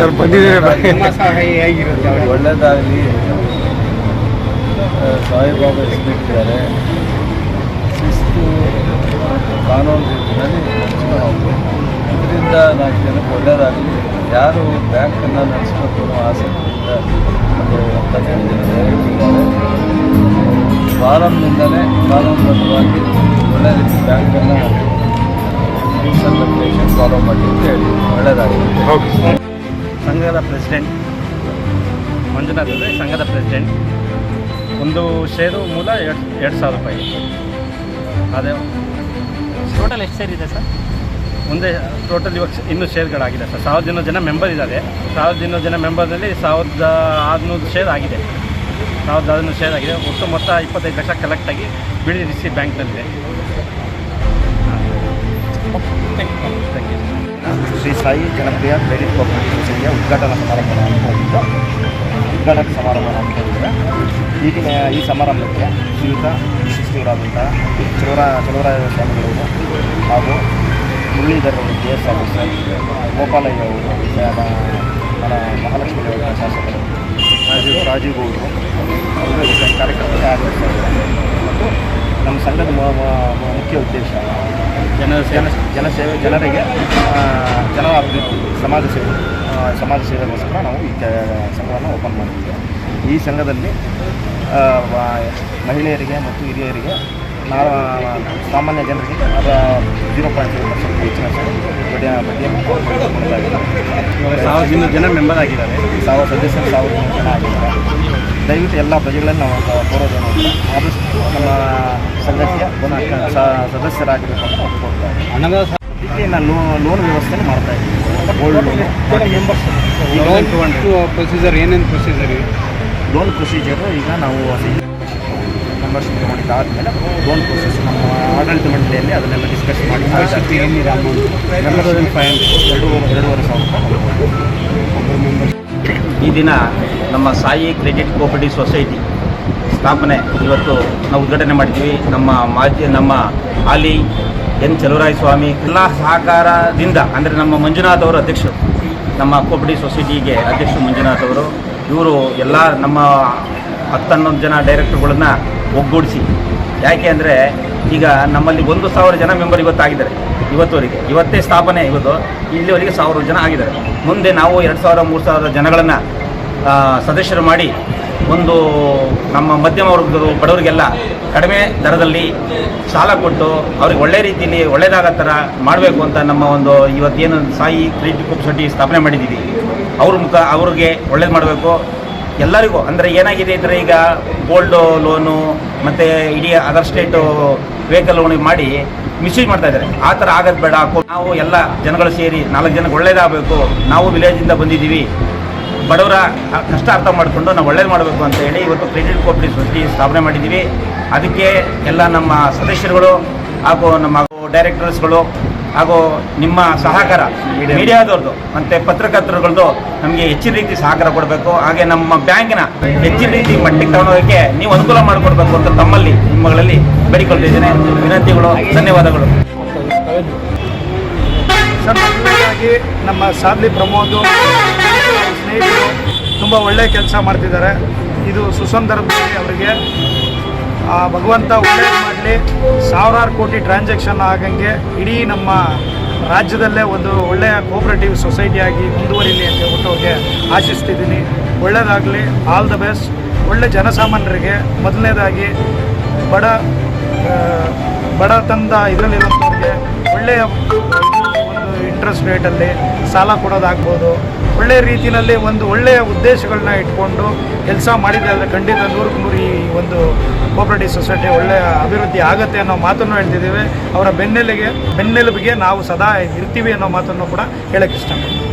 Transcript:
Sir ಬಂದಿದ್ದೇನೆ ಒಳ್ಳೇದಾಗಲಿ. ಒಳ್ಳೆಯದಾಗಲಿ ಸಾಯಿಬಾಬಾ ಇಸ್ಬಿಟ್ಟಿದ್ದಾರೆ. ಶಿಸ್ತು ಕಾನೂನು ಇದರಿಂದ ನಾಲ್ಕು ಜನಕ್ಕೆ ಒಳ್ಳೆಯದಾಗಲಿ ಯಾರು ಬ್ಯಾಂಕನ್ನು ನಡೆಸ್ಬೇಕು ಅನ್ನೋ ಆಸಕ್ತಿಯಿಂದ ಇದ್ದಾರೆ ಪ್ರಾರಂಭದಿಂದಲೇ ಕಾನೂನುಬದ್ಧವಾಗಿ ಒಳ್ಳೆ ರೀತಿ ಬ್ಯಾಂಕನ್ನು ರೂಲ್ಸ್ ಆ್ಯಂಡ್ ರೆಗ್ಯುಲೇಷನ್ ಫಾಲೋ ಮಾಡಿ ಅಂತ ಹೇಳಿ. ಒಳ್ಳೆಯದಾಗಿದೆ ಸಂಘದ ಪ್ರೆಸಿಡೆಂಟ್ ಮಂಜುನಾಥ್ ಅಂದರೆ ಸಂಘದ ಪ್ರೆಸಿಡೆಂಟ್ ಒಂದು ಶೇರು ಮೂಲ ಎರಡು ಎರಡು ಸಾವಿರ ರೂಪಾಯಿ. ಅದೇ. ಟೋಟಲ್ ಎಷ್ಟು ಸೇರಿದೆ ಇದೆ ಸರ್ ಮುಂದೆ ಟೋಟಲ್ ಇವಾಗ ಇನ್ನೂ ಶೇರ್ಗಳಾಗಿದೆ ಸರ್ ಸಾವಿರದ ಇನ್ನೂರು ಜನ ಮೆಂಬರ್ ಇದ್ದಾರೆ. ಸಾವಿರದ ಇನ್ನೂರು ಜನ ಮೆಂಬರ್ನಲ್ಲಿ ಸಾವಿರದ ಆರುನೂರು ಶೇರ್ ಆಗಿದೆ. ಸಾವಿರದ ಆರುನೂರು ಶೇರ್ ಆಗಿದೆ. ಒಟ್ಟು ಮೊತ್ತ ಇಪ್ಪತ್ತೈದು ಲಕ್ಷ ಕಲೆಕ್ಟಾಗಿ ಬಿಳಿ ರಿಸಿ ಬ್ಯಾಂಕ್ನಲ್ಲಿದೆ. ಸಾಯಿ ಜನಪ್ರಿಯ ಕ್ರೆಡಿಟ್ ಕೋಪರೇಟಿವ್ ಸೊಸೈಟಿಯ ಉದ್ಘಾಟನಾ ಸಮಾರಂಭ ಹಮ್ಮಿಕೊಂಡಿದ್ದು ಉದ್ಘಾಟನಾ ಸಮಾರಂಭ ಹಮ್ಮಿಕೊಂಡಿದೆ ಈಗಿನ ಈ ಸಮಾರಂಭಕ್ಕೆ ಶ್ರೀಯುತ ವಿಶಿಷ್ಟರಾದಂತಹ ಚಲೋರ ಚಲೋರಾಯ ಸ್ವಾಮಿಗಳವರು ಹಾಗೂ ಮುರಳೀಧರವರು ಕೆ ಎಸ್ ಆಫೀಸರ್ ಗೋಪಾಲಯ್ಯ ಅವರು ಮ- మన ಮಹಾಲಕ್ಷ್ಮಿ ದೇವರ ಶಾಸಕರು, ರಾಜೀವ್ ರಾಜೀವ್ ಗೌಡರು ಅವರು ಕಾರ್ಯಕ್ರಮಕ್ಕೆ ಆಗಮಿಸ್ತಾರೆ ಮತ್ತು ನಮ್ಮ ಸಂಘದ ಮುಖ್ಯ ಉದ್ದೇಶ ಜನರ ಜನ ಸೇವೆ ಜನಸೇವೆ ಜನರಿಗೆ ಜನ ಸಮಾಜ ಸೇವೆ ಸಮಾಜ ಸೇವೆಗೋಸ್ಕರ ನಾವು ಈ ಕೆ- ಸಂಘವನ್ನು ಓಪನ್ ಮಾಡಿದ್ದೀವಿ. ಈ ಸಂಘದಲ್ಲಿ ಮಹಿಳೆಯರಿಗೆ ಮತ್ತು ಹಿರಿಯರಿಗೆ ನಾವು ಸಾಮಾನ್ಯ ಜನರಿಗೆ ಅದರ ಜೀರೋ ಪಾಯಿಂಟ್ ಫೈವ್ ಪರ್ಸೆಂಟ್ ಹೆಚ್ಚಿನ ಬಡ್ಡಿಯ ಬಡ್ಡಿಯನ್ನು ಸಾವಿರ ಸಾವಿರದ ಜನ ಮೆಂಬರ್ ಆಗಿದ್ದಾರೆ. ಸಾವಿರ ಸದಸ್ಯರು ಸಾವಿರದ ಜನ ಆಗಿದ್ದಾರೆ. ದಯವಿಟ್ಟು ಎಲ್ಲ ಪ್ರಜೆಗಳನ್ನು ನಾವು ಕೋ- ಕೋರೋದೇನು ಆದಷ್ಟು ನಮ್ಮ ಸದಸ್ಯ ಪುನಃ ಸ- ಸದಸ್ಯರಾಗಬೇಕು ಅಂತ. ಹಣದ ಇದಕ್ಕೆ ನಾನು ಲೋನ್ ವ್ಯವಸ್ಥೆ ಮಾಡ್ತಾ ಇದ್ದೀನಿ ಗೋಲ್ಡ್ ಲೋನ್ ಪ್ರೊಸೀಜರ್ ಏನೇನು ಪ್ರೊಸೀಜರ್ ಲೋನ್ ಪ್ರೊಸೀಜರ್ ಈಗ ನಾವು ಮೆಂಬರ್ಶಿಪ್ ತಗೊಂಡಿದ್ದಾದಮೇಲೆ ಲೋನ್ ಪ್ರೊಸೆಸ್ ನಮ್ಮ ಆಡಳಿತ ಮಂಡಳಿಯಲ್ಲಿ ಅದನ್ನೆಲ್ಲ ಡಿಸ್ಕಸ್ ಮಾಡಿ ಮೆಂಬರ್ಶಿಪ್ ಏನಿದೆ ಅಮೌಂಟ್ ಫೈವ್ ಎರಡು ಎರಡೂವರೆ ಸಾವಿರ ರೂಪಾಯಿ ಈ ದಿನ ನಮ್ಮ ಸಾಯಿ ಕ್ರೆಡಿಟ್ ಕೋಪರೇಟಿವ್ ಸೊಸೈಟಿ ಸ್ಥಾಪನೆ ಇವತ್ತು ನಾವು ಉದ್ಘಾಟನೆ ಮಾಡಿದ್ದೀವಿ. ನಮ್ಮ ಮಾಜಿ, ನಮ್ಮ ಹಾಲಿ ಎನ್ ಸ್ವಾಮಿ ಎಲ್ಲ ಸಹಕಾರದಿಂದ, ಅಂದರೆ ನಮ್ಮ ಮಂಜುನಾಥ್ ಅವರು ಅಧ್ಯಕ್ಷರು, ನಮ್ಮ ಕೋಪರೇಟಿವ್ ಸೊಸೈಟಿಗೆ ಅಧ್ಯಕ್ಷ ಮಂಜುನಾಥ್ ಅವರು, ಇವರು ಎಲ್ಲ ನಮ್ಮ ಹತ್ತನ್ನೊಂದು ಜನ ಡೈರೆಕ್ಟರ್ಗಳನ್ನ ಒಗ್ಗೂಡಿಸಿ. ಯಾಕೆ ಅಂದರೆ ಈಗ ನಮ್ಮಲ್ಲಿ ಒಂದು ಸಾವಿರ ಜನ ಮೆಂಬರ್ ಇವತ್ತಾಗಿದ್ದಾರೆ, ಇವತ್ತುವರೆಗೆ. ಇವತ್ತೇ ಸ್ಥಾಪನೆ, ಇವತ್ತು ಇಲ್ಲಿವರೆಗೆ ಸಾವಿರ ಜನ ಆಗಿದ್ದಾರೆ. ಮುಂದೆ ನಾವು ಎರಡು ಸಾವಿರ, ಮೂರು ಸಾವಿರ ಜನಗಳನ್ನು ಸದಸ್ಯರು ಮಾಡಿ ಒಂದು ನಮ್ಮ ಮಧ್ಯಮ ವರ್ಗದವರು, ಬಡವರಿಗೆಲ್ಲ ಕಡಿಮೆ ದರದಲ್ಲಿ ಸಾಲ ಕೊಟ್ಟು ಅವ್ರಿಗೆ ಒಳ್ಳೆ ರೀತಿಯಲ್ಲಿ ಒಳ್ಳೆಯದಾಗೋ ಥರ ಮಾಡಬೇಕು ಅಂತ ನಮ್ಮ ಒಂದು ಇವತ್ತೇನು ಸಾಯಿ ಕ್ರೆಡಿಟ್ ಸೊಸೈಟಿ ಸ್ಥಾಪನೆ ಮಾಡಿದ್ದೀವಿ. ಅವ್ರ ಮುಖ, ಅವ್ರಿಗೆ ಒಳ್ಳೇದು ಮಾಡಬೇಕು. ಎಲ್ಲರಿಗೂ, ಅಂದರೆ ಏನಾಗಿದೆ ಅಂದರೆ ಈಗ ಗೋಲ್ಡ್ ಲೋನು, ಮತ್ತು ಇಡೀ ಅದರ್ ಸ್ಟೇಟು ವೆಹಿಕಲ್ ಓಣಿಗೆ ಮಾಡಿ ಮಿಸ್ಯೂಸ್ ಮಾಡ್ತಾ ಇದ್ದಾರೆ. ಆ ಥರ ಆಗೋದು ಬೇಡ. ನಾವು ಎಲ್ಲ ಜನಗಳು ಸೇರಿ ನಾಲ್ಕು ಜನಕ್ಕೆ ಒಳ್ಳೇದಾಗಬೇಕು. ನಾವು ವಿಲೇಜಿಂದ ಬಂದಿದ್ದೀವಿ. ಬಡವರ ಕಷ್ಟ ಅರ್ಥ ಮಾಡಿಕೊಂಡು ನಾವು ಒಳ್ಳೇದು ಮಾಡಬೇಕು ಅಂತ ಹೇಳಿ ಇವತ್ತು ಕ್ರೆಡಿಟ್ ಕೋಪರೇಟಿವ್ ಸೊಸೈಟಿ ಸ್ಥಾಪನೆ ಮಾಡಿದ್ದೀವಿ. ಅದಕ್ಕೆ ಎಲ್ಲ ನಮ್ಮ ಸದಸ್ಯರುಗಳು ಹಾಗೂ ನಮ್ಮ ಡೈರೆಕ್ಟರ್ಸ್ಗಳು ಹಾಗೂ ನಿಮ್ಮ ಸಹಕಾರ ಮೀಡಿಯಾದವ್ರದ್ದು ಮತ್ತು ಪತ್ರಕರ್ತರುಗಳದ್ದು ನಮಗೆ ಹೆಚ್ಚಿನ ರೀತಿ ಸಹಕಾರ ಕೊಡಬೇಕು. ಹಾಗೆ ನಮ್ಮ ಬ್ಯಾಂಕಿನ ಹೆಚ್ಚಿನ ರೀತಿ ಮಟ್ಟಿಗೆ ತಗೊಂಡೋಗಕ್ಕೆ ನೀವು ಅನುಕೂಲ ಮಾಡಿಕೊಡ್ಬೇಕು ಅಂತ ತಮ್ಮಲ್ಲಿ ನಿಮ್ಮಗಳಲ್ಲಿ ಬೇಡಿಕೊಳ್ತಿದ್ದೇನೆ ವಿನಂತಿಗಳು ಧನ್ಯವಾದಗಳು. ನಮ್ಮ ಸಾಧ್ಲಿ ಪ್ರಮೋದ್ ಸ್ನೇಹಿತರು ತುಂಬ ಒಳ್ಳೆಯ ಕೆಲಸ ಮಾಡ್ತಿದ್ದಾರೆ. ಇದು ಸುಸಂದರ್ಭದಲ್ಲಿ ಅವರಿಗೆ ಆ ಭಗವಂತ ಒಳ್ಳೇದು ಮಾಡಲಿ. ಸಾವಿರಾರು ಕೋಟಿ ಟ್ರಾನ್ಸಾಕ್ಷನ್ ಆಗಂಗೆ ಇಡೀ ನಮ್ಮ ರಾಜ್ಯದಲ್ಲೇ ಒಂದು ಒಳ್ಳೆಯ ಕೋಆಪರೇಟಿವ್ ಸೊಸೈಟಿಯಾಗಿ ಮುಂದುವರಿಲಿ ಅಂತ ಅವ್ರಿಗೆ ಆಶಿಸ್ತಿದ್ದೀನಿ. ಒಳ್ಳೆಯದಾಗಲಿ ಆಲ್ ದ ಬೆಸ್ಟ್ ಒಳ್ಳೆ ಜನಸಾಮಾನ್ಯರಿಗೆ ಮೊದಲನೇದಾಗಿ ಬಡ ಬಡತನದ ಇದರಲ್ಲಿರುವಂಥವ್ರಿಗೆ ಒಳ್ಳೆಯ ಒಂದು ಇಂಟ್ರೆಸ್ಟ್ ರೇಟಲ್ಲಿ ಸಾಲ ಕೊಡೋದಾಗ್ಬೋದು. ಒಳ್ಳೆಯ ರೀತಿಯಲ್ಲಿ ಒಂದು ಒಳ್ಳೆಯ ಉದ್ದೇಶಗಳನ್ನ ಇಟ್ಕೊಂಡು ಕೆಲಸ ಮಾಡಿದೆ ಅಂದರೆ ಖಂಡಿತ ನೂರಕ್ಕೆ ನೂರು ಈ ಒಂದು ಕೋಪರೇಟಿವ್ ಸೊಸೈಟಿ ಒಳ್ಳೆಯ ಅಭಿವೃದ್ಧಿ ಆಗತ್ತೆ ಅನ್ನೋ ಮಾತನ್ನು ಹೇಳ್ತಿದ್ದೀವಿ. ಅವರ ಬೆನ್ನೆಲೆಗೆ ಬೆನ್ನೆಲುಬಿಗೆ ನಾವು ಸದಾ ಇರ್ತೀವಿ ಅನ್ನೋ ಮಾತನ್ನು ಕೂಡ ಹೇಳಕ್ಕೆ ಇಷ್ಟಪಡ್ತೀನಿ.